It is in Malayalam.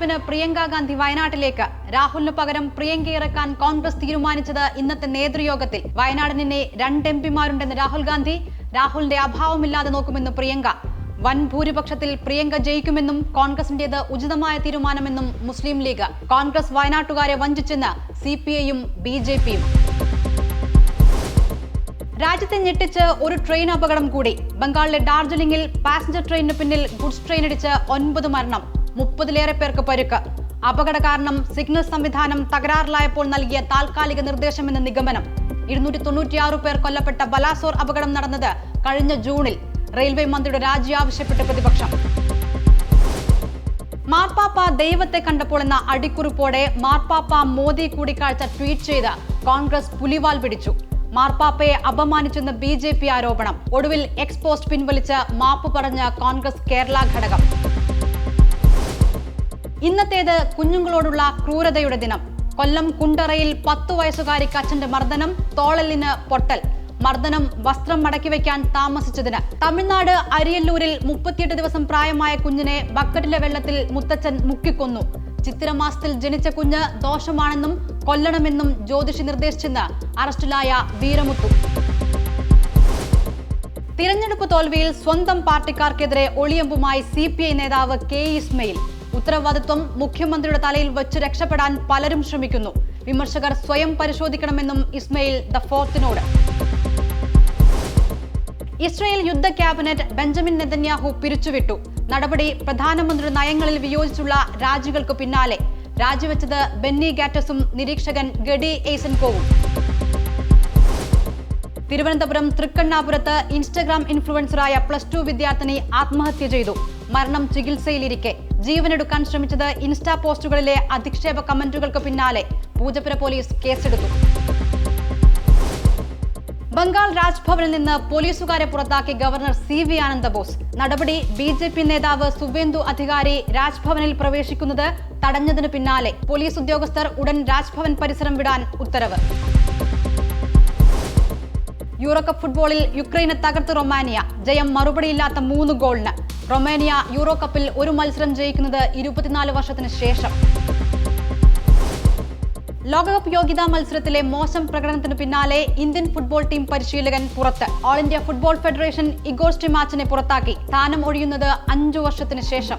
ഇരുപത്തിയൊന്നിന് പ്രിയങ്ക ഗാന്ധി വയനാട്ടിലേക്ക്. രാഹുലിന് പകരം പ്രിയങ്ക ഇറക്കാൻ കോൺഗ്രസ് തീരുമാനിച്ചത് ഇന്നത്തെ നേതൃയോഗത്തിൽ. വയനാടിനെ രണ്ട് എം പിമാരുണ്ടെന്ന് രാഹുൽ ഗാന്ധി. രാഹുലിന്റെ അഭാവമില്ലാതെ നോക്കുമെന്ന് പ്രിയങ്ക. വൻ ഭൂരിപക്ഷത്തിൽ പ്രിയങ്ക ജയിക്കുമെന്നും കോൺഗ്രസിന്റേത് ഉചിതമായ തീരുമാനമെന്നും മുസ്ലിം ലീഗ്. കോൺഗ്രസ് വയനാട്ടുകാരെ വഞ്ചിച്ചെന്ന് സി പി ഐയും ബി ജെ പിയും. രാജ്യത്തെ ഞെട്ടിച്ച് ഒരു ട്രെയിൻ അപകടം കൂടി. ബംഗാളിലെ ഡാർജിലിംഗിൽ പാസഞ്ചർ ട്രെയിനിന് പിന്നിൽ ഗുഡ്സ് ട്രെയിൻ ഇടിച്ച് ഒൻപത് മരണം. മുപ്പതിലേറെ പേർക്ക് പരുക്ക്. അപകട കാരണം സിഗ്നൽ സംവിധാനം തകരാറിലായപ്പോൾ നൽകിയ താൽക്കാലിക നിർദ്ദേശമെന്ന നിഗമനം. ഇരുന്നൂറ്റി തൊണ്ണൂറ്റിയാറ് പേർ കൊല്ലപ്പെട്ട ബലാസോർ അപകടം നടന്നത് കഴിഞ്ഞ ജൂണിൽ. റെയിൽവേ മന്ത്രിയുടെ രാജി ആവശ്യപ്പെട്ട് പ്രതിപക്ഷം. മാർപ്പാപ്പ ദൈവത്തെ കണ്ടപ്പോൾ എന്ന അടിക്കുറിപ്പോടെ മാർപ്പാപ്പ മോദി കൂടിക്കാഴ്ച ട്വീറ്റ് ചെയ്ത് കോൺഗ്രസ് പുലിവാൽ പിടിച്ചു. മാർപ്പാപ്പയെ അപമാനിച്ചെന്ന് ബി ആരോപണം. ഒടുവിൽ എക്സ് പോസ്റ്റ് പിൻവലിച്ച് മാപ്പ് പറഞ്ഞ കോൺഗ്രസ് കേരള ഘടകം. ഇന്നത്തേത് കുഞ്ഞുങ്ങളോടുള്ള ക്രൂരതയുടെ ദിനം. കൊല്ലം കുണ്ടറയിൽ പത്തു വയസ്സുകാരിക്ക് അച്ഛന്റെ മർദ്ദനം തോളലിന് പൊട്ടൽ മർദ്ദനം വസ്ത്രം മടക്കി വയ്ക്കാൻ താമസിച്ചതിന്. തമിഴ്നാട് അരിയല്ലൂരിൽ മുപ്പത്തിയെട്ട് ദിവസം പ്രായമായ കുഞ്ഞിനെ ബക്കറ്റിലെ വെള്ളത്തിൽ മുത്തച്ഛൻ മുക്കിക്കൊന്നു. ചിത്തിരമാസത്തിൽ ജനിച്ച കുഞ്ഞ് ദോഷമാണെന്നും കൊല്ലണമെന്നും ജ്യോതിഷി നിർദ്ദേശിച്ചെന്ന് അറസ്റ്റിലായ വീരമുത്തു. തിരഞ്ഞെടുപ്പ് തോൽവിയിൽ സ്വന്തം പാർട്ടിക്കാർക്കെതിരെ ഒളിയമ്പുമായി സി പി ഐ നേതാവ് കെ ഇസ്മയിൽ. ഉത്തരവാദിത്വം മുഖ്യമന്ത്രിയുടെ തലയിൽ വെച്ച് രക്ഷപ്പെടാൻ പലരും ശ്രമിക്കുന്നു. വിമർശകർ സ്വയം പരിശോധിക്കണമെന്നും ഇസ്മയിൽ ദ ഫോർത്തിനോട്. ഇസ്രയേൽ യുദ്ധ ക്യാബിനറ്റ് ബെഞ്ചമിൻ നെതന്യാഹു പിരിച്ചുവിട്ടു. നടപടി പ്രധാനമന്ത്രിയുടെ നയങ്ങളിൽ വിയോജിച്ചുള്ള രാജികൾക്ക് പിന്നാലെ. രാജിവെച്ചത് ബെന്നി ഗാറ്റസും നിരീക്ഷകൻ ഗഡി എയ്സൻകോവും. തിരുവനന്തപുരം തൃക്കണ്ണാപുരത്ത് ഇൻസ്റ്റഗ്രാം ഇൻഫ്ലുവൻസറായ പ്ലസ് ടു വിദ്യാർത്ഥിനി ആത്മഹത്യ ചെയ്തു. മരണം ചികിത്സയിലിരിക്കെ. ജീവനെടുക്കാൻ ശ്രമിച്ചത് ഇൻസ്റ്റാ പോസ്റ്റുകളിലെ അധിക്ഷേപ കമന്റുകൾക്ക് പിന്നാലെ പൂജപ്പുര പോലീസ് കേസെടുത്തു. ബംഗാൾ രാജ്ഭവനിൽ നിന്ന് പോലീസുകാരെ പുറത്താക്കി governor C V Ananda Bose നടപടി ബി ജെ പി നേതാവ് സുവേന്ദു അധികാരി രാജ്ഭവനിൽ പ്രവേശിക്കുന്നത് തടഞ്ഞതിന് പിന്നാലെ പോലീസ് ഉദ്യോഗസ്ഥർ ഉടൻ രാജ്ഭവൻ പരിസരം വിടാൻ ഉത്തരവ്. യൂറോകപ്പ് ഫുട്ബോളിൽ യുക്രൈനെ തകർത്ത് റൊമാനിയ. ജയം മറുപടിയില്ലാത്ത മൂന്ന് ഗോളിന്. റൊമാനിയ യൂറോ കപ്പിൽ ഒരു മത്സരം ജയിക്കുന്നത് ഇരുപത്തിനാല് വർഷത്തിന് ശേഷം. ലോകകപ്പ് യോഗ്യതാ മത്സരത്തിലെ മോശം പ്രകടനത്തിന് പിന്നാലെ ഇന്ത്യൻ ഫുട്ബോൾ ടീം പരിശീലകൻ പുറത്ത്. ഓൾ ഇന്ത്യ ഫുട്ബോൾ ഫെഡറേഷൻ ഇഗോസ്റ്റി മാച്ചിനെ പുറത്താക്കി. സ്ഥാനം ഒഴിയുന്നത് അഞ്ചു വർഷത്തിന് ശേഷം.